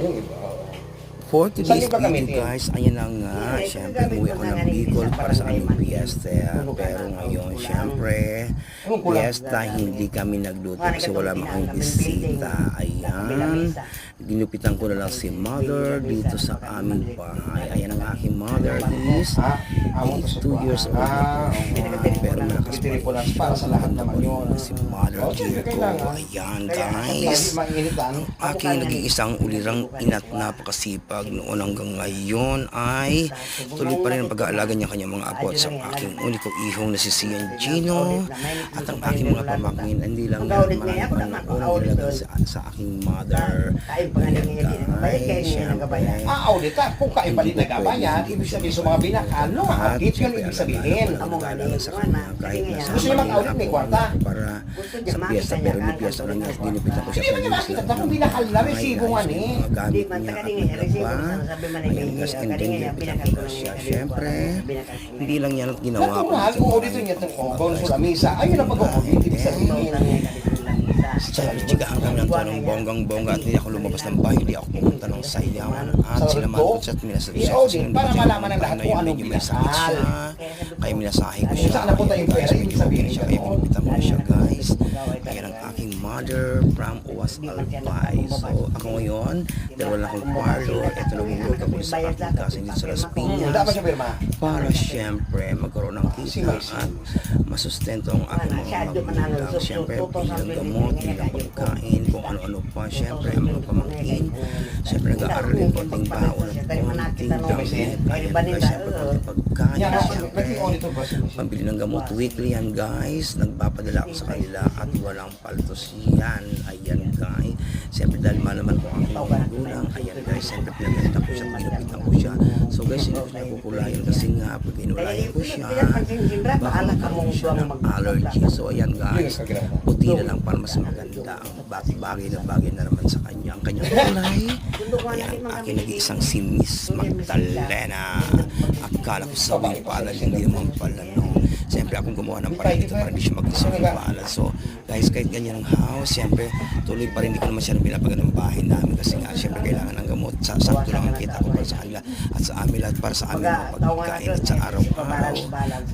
yung iba. For today's video guys, ayun na nga, syempre umuwi ako ng Bicol para sa aming fiesta. Pero ngayon, syempre, fiesta, hindi kami nagluto kasi wala makang bisita. Ayan, ginupitan ko na lang si mother dito sa aming bahay. Ayan ang aking mother is Ah, awang 82 years old na po. Pero malakas pa sa lahat naman yun. si mother dito. kailangan. Ayan guys. Ano? Aking naging isang ulirang ina't napakasipag noon hanggang ngayon ay tuloy pa rin ang pag-aalaga niya kanyang mga apo at sa aking uniko ihong na si Sian Gino at ang aking mga pamangkin hindi lang na marami sa, sa aking mother. Ayan guys, syempre. Ah, audit ka. Kung kaibalit na gabayan, ibig sabihin sa mga binakano, At audit yun ibig sabihin. alaga-alaga lang sa kanya kahit na Gusto niya mag-audit, may kwarta. para sa piyesta pero hindi piyesta lang niya ginipitan ko siya Hindi mo niya makita, kung binakal na, resibo nga ni. gamit niya at nagpa ayan guys and then ginipitan ko siya syempre hindi lang yan at ginawa ko Natural, kung audit niya itong oh, bonus sa misa, ayun ang pag-audit, ibig sabihin. Siyempre, chikahan kami ng tanong bonggang-bongga at hindi ako lumabas ng bahay, hindi ako pumunta ng sayawan at sila man ko at minasabi siya kasi para ko malaman ng lahat kung anong may sakit siya. kaya minasahe ko siya. Kung saan napunta yung pera, Guys, ibig medyo sabihin okay siya yun, kaya oh. pinupitan ko na siya guys ayan ang aking mother from Uwas Albay so ako ngayon dalawa lang akong kwarto ito na bumulog ako sa aking kasi dito sa Las Piñas para siyempre magkaroon ng kita at masustento ang aking mga magulang. Siyempre, bilang gamot, bilang pagkain, kung ano-ano pa. Siyempre, ang mga pamangkin. Siyempre, nag-aaral din konting baon at konting gamit. Guys, siyempre, konting pagkain. Yan, Siyempre, pambili ng gamot weekly yan guys nagpapadala ako sa kanila at walang paltos yan ayan guys. Siyempre dahil malaman ko ang mga magulang ayan guys siyempre pinaganda ko siya pinupitan ko siya. So guys hindi ko siya kukulayan? Kasi nga pag inulayan ko siya baka magkaroon siya ng allergy. So ayan guys puti na lang para mas maganda ang bag- bagay na bagay na naman sa kanya ang kanyang kulay. Ayan aking nag-iisang si Miss Magdalena akala ko sa may palad hindi naman pala no Siyempre akong gumawa ng parang ito para hindi siya palad. So guys, kahit ganyan ang house, siyempre tuloy pa rin hindi ko naman siya pinapagan ng bahay namin kasi nga siyempre kailangan ng gamot. Sa, sakto lang ang kita ko para sa kanila at sa amin lahat para sa amin mga pagkain at sa araw-araw.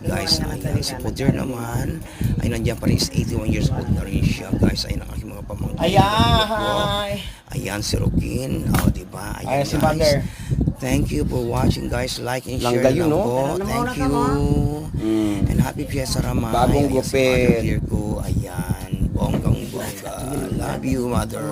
Guys, ayan, si Poder naman ay nandiyan pa rin is 81 years old na rin siya. Guys, ayun ang aking mga pamangkin. Ayan! Ayan si Rokin. O, oh, diba? Ayan, Ayan si. Mother. Thank you for watching guys. Like and share Langga yun, lang no? po. Thank you. Mm. And happy Fiesta Ramay. Bagong gupit. Ayan. Bonggang bongga. Love you, mother.